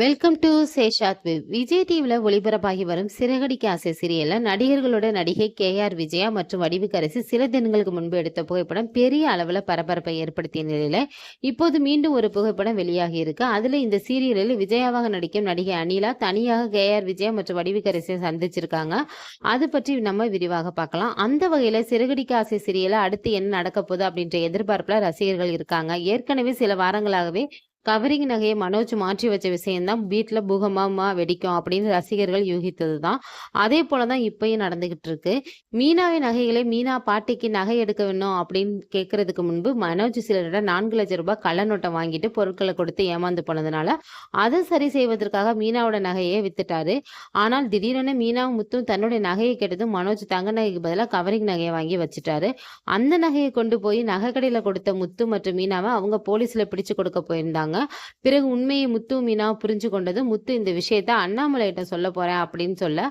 Welcome to சேஷாத் விவ் விஜய் டிவியில் ஒளிபரப்பாகி வரும் சிறகடிக்கு ஆசை சீரியல்ல நடிகர்களோட நடிகை கே ஆர் விஜயா மற்றும் வடிவுக்கரசி சில தினங்களுக்கு முன்பு எடுத்த புகைப்படம் பெரிய அளவில் பரபரப்பை ஏற்படுத்திய நிலையில் இப்போது மீண்டும் ஒரு புகைப்படம் வெளியாகி இருக்கு. அதில் இந்த சீரியலில் விஜயாவாக நடிக்கும் நடிகை அனிலா தனியாக கே ஆர் விஜயா மற்றும் வடிவுக்கரசியை சந்திச்சிருக்காங்க. அது பற்றி நம்ம விரிவாக பார்க்கலாம். அந்த வகையில் சிறகடிக்கு ஆசை சீரியல அடுத்து என்ன நடக்க போகுது அப்படின்ற எதிர்பார்ப்பில் ரசிகர்கள் இருக்காங்க. ஏற்கனவே சில வாரங்களாகவே கவரிங் நகையை மனோஜ் மாற்றி வச்ச விஷயம்தான் வீட்டில் பூகம்பமா வெடிக்கும் அப்படின்னு ரசிகர்கள் யூகித்தது தான் அதே போல தான் இப்பயும் நடந்துகிட்டு இருக்கு. மீனாவின் நகைகளை மீனா பாட்டிக்கு நகை எடுக்க வேணும் அப்படின்னு கேட்கறதுக்கு முன்பு மனோஜ் சிலரிடம் நான்கு லட்சம் ரூபாய் கள்ள நோட்டை வாங்கிட்டு பொருட்களை கொடுத்து ஏமாந்து போனதுனால அதை சரி செய்வதற்காக மீனாவோட நகையை வித்துட்டாரு. ஆனால் திடீரென மீனாவும் முத்தும் தன்னுடைய நகையை கேட்டதும் மனோஜ் தங்க நகைக்கு பதிலாக கவரிங் நகையை வாங்கி வச்சுட்டாரு. அந்த நகையை கொண்டு போய் நகை கடையில் கொடுத்த முத்து மற்றும் மீனாவை அவங்க போலீஸில் பிடிச்சு கொடுக்க போயிருந்தாங்க. பிறகு உண்மையை முத்து மீனா புரிஞ்சு கொண்டது முத்து இந்த விஷயத்த அண்ணாமலையிட்ட சொல்ல போறேன் அப்படின்னு சொல்ல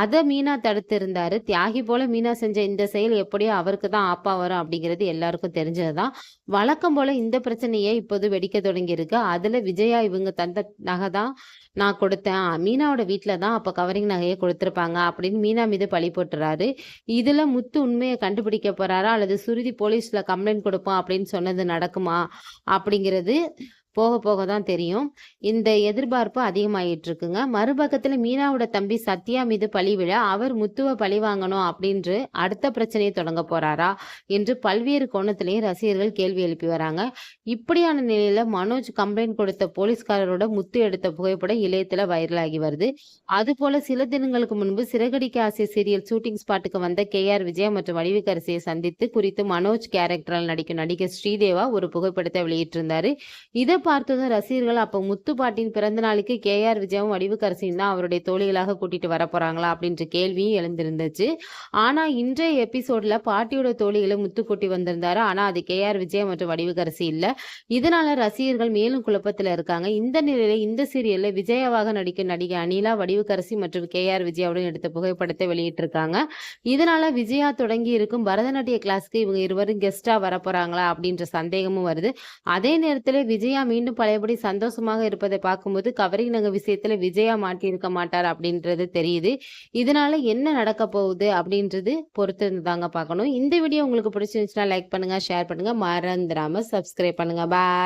அதை மீனா தடுத்து இருந்தாரு தியாகி போல மீனா செஞ்ச இந்த செயல் எப்படியோ அவருக்கு தான் ஆப்பா வரும் அப்படிங்கிறது எல்லாருக்கும் தெரிஞ்சதுதான் வழக்கம் போல இந்த பிரச்சனையே இப்போது வெடிக்க தொடங்கி இருக்கு அதுல விஜயா இவங்க தந்த நகை தான் நான் கொடுத்தேன். மீனாவோட வீட்டில தான் அப்போ கவரிங் நகையை கொடுத்துருப்பாங்க அப்படின்னு மீனா மீது பழி போட்டுறாரு. இதுல முத்து உண்மையை கண்டுபிடிக்க போறாரா? அல்லது சுருதி போலீஸ்ல கம்ப்ளைண்ட் கொடுப்போம் அப்படின்னு சொன்னது நடக்குமா? அப்படிங்கிறது போக போக தான் தெரியும். இந்த எதிர்பார்ப்பு அதிகமாகிட்டு இருக்குங்க மறுபக்கத்தில் மீனாவோட தம்பி சத்யா மீது பழி விழ அவர் முத்துவ பழி வாங்கணும் அப்படின்று அடுத்த பிரச்சனையை தொடங்க போறாரா என்று பல்வேறு கோணத்திலையும் ரசிகர்கள் கேள்வி எழுப்பி வராங்க. இப்படியான நிலையில மனோஜ் கம்ப்ளைண்ட் கொடுத்த போலீஸ்காரரோட முத்து எடுத்த புகைப்படம் இளையத்துல வைரலாகி வருது. அது போல சில தினங்களுக்கு முன்பு சிறகடிக்க ஆசை சீரியல் ஷூட்டிங் ஸ்பாட்டுக்கு வந்த கே ஆர் விஜயா மற்றும் வடிவுக்கரசியை சந்தித்து குறித்து மனோஜ் கேரக்டரால் நடிக்கும் நடிகர் ஸ்ரீதேவா ஒரு புகைப்படத்தை வெளியிட்டிருந்தாரு. இதை பார்த்ததும் ரசிகர்கள் அப்போ முத்து பாட்டின் பிறந்த நாளுக்கு கே ஆர் விஜயாவும் வடிவுக்கரசியும் தான் அவருடைய தோழிகளாக கூட்டிட்டு வர போறாங்களா அப்படின்ற கேள்வியும் எழுந்திருந்துச்சு. ஆனா இன்றைய எபிசோட்ல பாட்டியோட தோழிகளை முத்து கூட்டி வந்திருந்தாரு. ஆனா அது கே ஆர் விஜயா மற்றும் வடிவுக்கரசி இல்ல. இதனால ரசிகர்கள் மேலும் குழப்பத்துல இருக்காங்க. இந்த நிலையில இந்த சீரியல்ல விஜயாவாக நடிக்கும் நடிகை அனிலா வடிவுக்கரசி மற்றும் கே ஆர் விஜயாவுடன் எடுத்த புகைப்படத்தை வெளியிட்டிருக்காங்க. இதனால விஜயா தொடங்கி இருக்கும் பரதநாட்டிய கிளாஸ்க்கு இவங்க இருவரும் கெஸ்டா வர போறாங்களா அப்படின்ற சந்தேகமும் வருது. அதே நேரத்துல விஜயா மீண்டும் பழையபடி சந்தோஷமாக இருப்பதை பார்க்கும்போது கவரிங் நகை விஷயத்துல விஜயா மாட்டியிருக்க மாட்டார் அப்படின்றது தெரியுது. இதனால என்ன நடக்க போகுது அப்படின்றது பொறுத்து தாங்க பார்க்கணும். இந்த வீடியோ உங்களுக்கு பிடிச்சிருந்துச்சுன்னா லைக் பண்ணுங்க ஷேர் பண்ணுங்க. மறந்துடாம சப்ஸ்கிரைப் பண்ணுங்க. பாய்